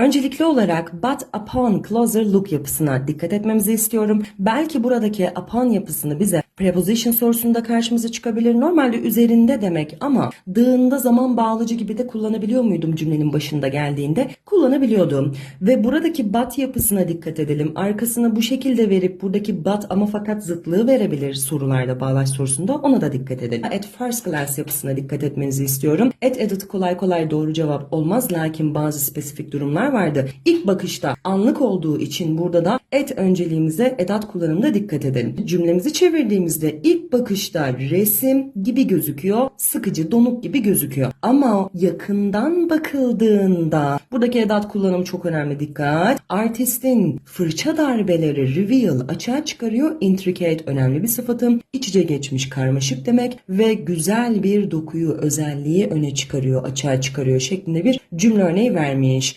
Öncelikli olarak but upon closer look yapısına dikkat etmemizi istiyorum. Belki buradaki upon yapısını bize preposition sorusunda karşımıza çıkabilir. Normalde üzerinde demek ama dığında zaman bağlıcı gibi de kullanabiliyor muydum cümlenin başında geldiğinde? Kullanabiliyordum. Ve buradaki but yapısına dikkat edelim. Arkasına bu şekilde verip buradaki but ama fakat zıtlığı verebilir sorularda bağlaç sorusunda. Ona da dikkat edelim. At first glance yapısına dikkat etmenizi istiyorum. At edit kolay kolay doğru cevap olmaz. Lakin bazı spesifik durumlar vardı. İlk bakışta anlık olduğu için burada da at önceliğimize edat kullanımına dikkat edelim. Cümlemizi çevirdiğimizde ilk bakışta resim gibi gözüküyor. Sıkıcı, donuk gibi gözüküyor. Ama yakından bakıldığında buradaki edat kullanımı çok önemli dikkat. Artistin fırça darbeleri reveal açığa çıkarıyor. Intricate önemli bir sıfatım. İç içe geçmiş karmaşık demek ve güzel bir dokuyu özelliği öne çıkarıyor, açığa çıkarıyor şeklinde bir cümle örneği vermiş.